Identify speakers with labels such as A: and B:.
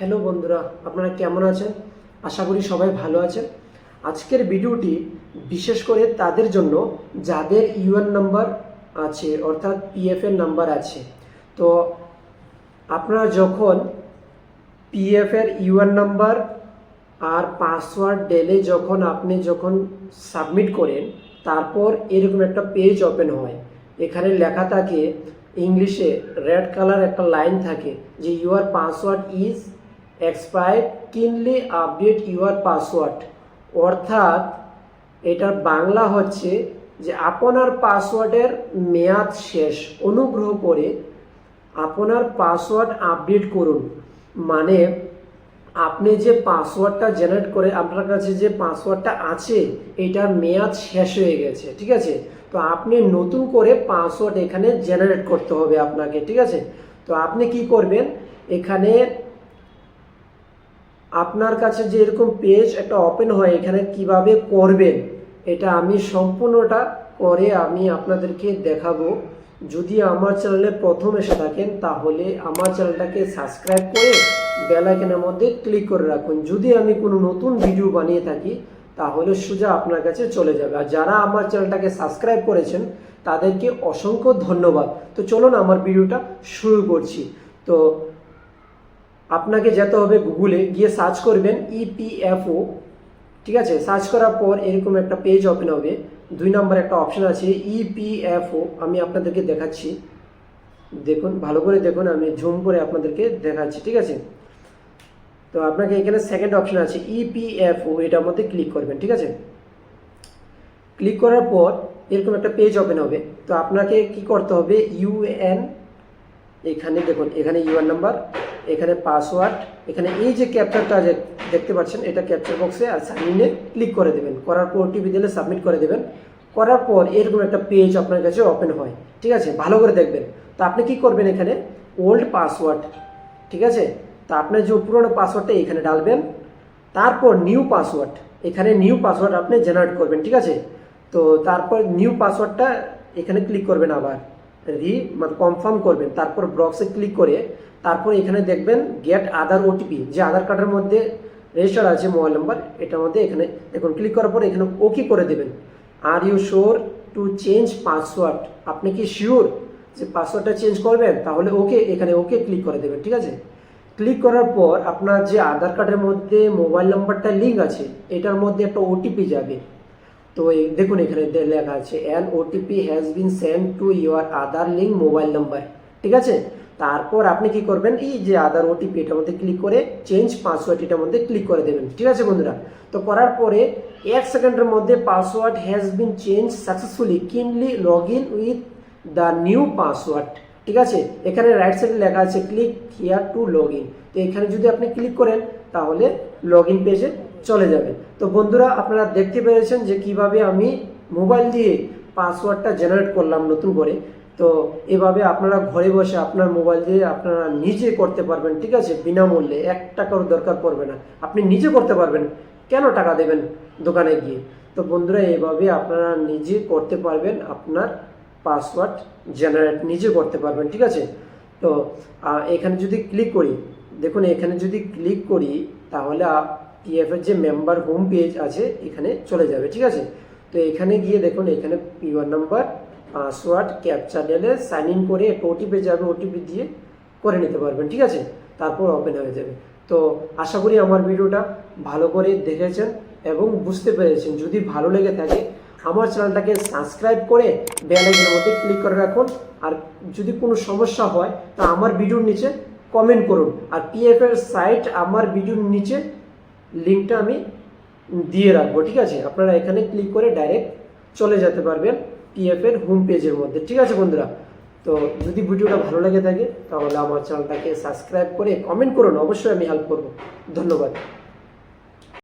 A: Hello বন্ধুরা, আপনারা কেমন আছেন? আশা করি সবাই ভালো আছেন। আজকের ভিডিওটি বিশেষ করে তাদের জন্য যাদের ইউএন নাম্বার আছে, অর্থাৎ পিএফ এর নাম্বার আছে। তো আপনারা যখন পিএফ এর ইউএন নাম্বার আর পাসওয়ার্ড ডেলে যখন আপনি যখন সাবমিট করেন, তারপর এরকম একটা পেজ ওপেন হয়। এখানে লেখা থাকে, ইংলিশে রেড কালার একটা লাইন থাকে যে, your password is expired kindly update your password অর্থাৎ এটার বাংলা হচ্ছে যে আপনার পাসওয়ার্ডের মেয়াদ শেষ, অনুগ্রহ করে আপনার পাসওয়ার্ড আপডেট করুন। মানে আপনি যে পাসওয়ার্ডটা জেনারেট করে আপনার কাছে যে পাসওয়ার্ডটা আছে, এটার মেয়াদ শেষ হয়ে গেছে, ঠিক আছে? তো আপনি নতুন করে পাসওয়ার্ড এখানে জেনারেট করতে হবে আপনাকে, ঠিক আছে? তো আপনি কি করবেন? এখানে আপনার কাছে যে এরকম পেজ একটা ওপেন হয়, এখানে কীভাবে করবেন, এটা আমি সম্পূর্ণটা করে আমি আপনাদেরকে দেখাবো। যদি আমার চ্যানেলে প্রথম এসে থাকেন, তাহলে আমার চ্যানেলটাকে সাবস্ক্রাইব করে বেল আইকনের মধ্যে ক্লিক করে রাখুন। যদি আমি কোনো নতুন ভিডিও বানিয়ে থাকি, তাহলে সোজা আপনার কাছে চলে যাবে। আর যারা আমার চ্যানেলটাকে সাবস্ক্রাইব করেছেন, তাদেরকে অসংখ্য ধন্যবাদ। তো চলুন আমার ভিডিওটা শুরু করছি। তো আপনাকে যেতে হবে গুগলে গিয়ে সার্চ করবেন E ইপিএফও ঠিক আছে? সার্চ করার পর এরকম একটা পেজ ওপেন হবে। দুই নম্বর একটা অপশন আছে E ইপিএফও আমি আপনাদেরকে দেখাচ্ছি। দেখুন, ভালো করে দেখুন, আমি জুম করে আপনাদেরকে দেখাচ্ছি, ঠিক আছে? তো আপনাকে এখানে সেকেন্ড অপশন আছে E ইপিএফও এটার মধ্যে ক্লিক করবেন, ঠিক আছে? ক্লিক করার পর এরকম একটা পেজ ওপেন হবে। তো আপনাকে কি করতে হবে? ইউএন এখানে দেখুন, এখানে ইউএন নাম্বার এখানে পাসওয়ার্ড এখানে এই যে ক্যাপচারটা যে দেখতে পাচ্ছেন, এটা ক্যাপচার বক্সে আর সাইন ইনে ক্লিক করে দেবেন। করার পর ওটিপি দিলে সাবমিট করে দেবেন। করার পর এরকম একটা পেজ আপনার কাছে ওপেন হয়। ঠিক আছে? ভালো করে দেখবেন। তো আপনি কি করবেন এখানে? ওল্ড পাসওয়ার্ড ঠিক আছে? তো আপনার যে পুরোনো পাসওয়ার্ডটা এখানে ডালবেন। তারপর নিউ পাসওয়ার্ড এখানে নিউ পাসওয়ার্ড আপনি জেনারেট করবেন। ঠিক আছে? তো তারপর নিউ পাসওয়ার্ডটা এখানে ক্লিক করবেন আবার। রি মানে কনফার্ম করবেন। তারপর বক্সে ক্লিক করে তারপর এখানে দেখবেন গেট আধার ওটিপি যে আধার কার্ডের মধ্যে রেজিস্টার আছে মোবাইল নাম্বার এটার মধ্যে এখানে দেখুন ক্লিক করার পর এখানে ওকে করে দেবেন। Are you sure to change password আপনি কি শিওর যে পাসওয়ার্ডটা চেঞ্জ করবেন? তাহলে ওকে এখানে ওকে ক্লিক করে দেবেন, ঠিক আছে? ক্লিক করার পর আপনার যে আধার কার্ডের মধ্যে মোবাইল নাম্বারটা লিঙ্ক আছে, এটার মধ্যে একটা ওটিপি যাবে। তো এই দেখুন এখানে লেখা আছে an OTP has been send to your Aadhaar link mobile number ঠিক আছে? তারপর আপনি কি করবেন? এই যে আধার ওটিপি এটার মধ্যে ক্লিক করে চেঞ্জ পাসওয়ার্ড এটার মধ্যে ক্লিক করে দেবেন। ঠিক আছে বন্ধুরা? তো করার পরে এক সেকেন্ডের মধ্যে password has been change successfully kindly log in with the new password ঠিক আছে? এখানে রাইট সাইডে লেখা আছে click here to log in তো এখানে যদি আপনি ক্লিক করেন, তাহলে লগ ইন পেজে চলে যাবে। তো বন্ধুরা, আপনারা দেখতে পেরেছেন যে কীভাবে আমি মোবাইল দিয়ে পাসওয়ার্ডটা জেনারেট করলাম নতুন করে। তো এভাবে আপনারা ঘরে বসে আপনার মোবাইল দিয়ে আপনারা নিজে করতে পারবেন, ঠিক আছে? বিনামূল্যে। এক টাকারও দরকার পড়বে না। আপনি নিজে করতে পারবেন। কেন টাকা দেবেন দোকানে গিয়ে? তো বন্ধুরা, এভাবে আপনারা নিজে করতে পারবেন, আপনার পাসওয়ার্ড জেনারেট নিজে করতে পারবেন, ঠিক আছে? তো এখানে যদি ক্লিক করি, দেখুন, এখানে যদি ক্লিক করি, তাহলে পিএফ এর যে মেম্বার হোম পেজ আছে, এখানে চলে যাবে, ঠিক আছে? তো এখানে গিয়ে দেখুন, এখানে ইউআর নাম্বার পাসওয়ার্ড ক্যাপচা দিলে সাইন ইন করে একটা ওটিপি যাবে ওটিপি দিয়ে করে নিতে পারবেন, ঠিক আছে? তারপর ওপেন হয়ে যাবে। তো আশা করি আমার ভিডিওটা ভালো করে দেখেছেন এবং বুঝতে পেরেছেন। যদি ভালো লেগে থাকে, আমার চ্যানেলটাকে সাবস্ক্রাইব করে বেল আইকনের মধ্যে ক্লিক করে রাখুন। আর যদি কোনো সমস্যা হয়, তা আমার ভিডিওর নিচে কমেন্ট করুন। আর পিএফ এর সাইট আমার ভিডিওর নিচে লিঙ্কটা আমি দিয়ে রাখব, ঠিক আছে? আপনারা এখানে ক্লিক করে ডাইরেক্ট চলে যেতে পারবেন পিএফ এর হোম পেজের মধ্যে, ঠিক আছে বন্ধুরা? তো যদি ভিডিওটা ভালো লাগে থাকে, তাহলে আমার চ্যানেলটাকে সাবস্ক্রাইব করে কমেন্ট করুন, অবশ্যই আমি হেল্প করব। ধন্যবাদ।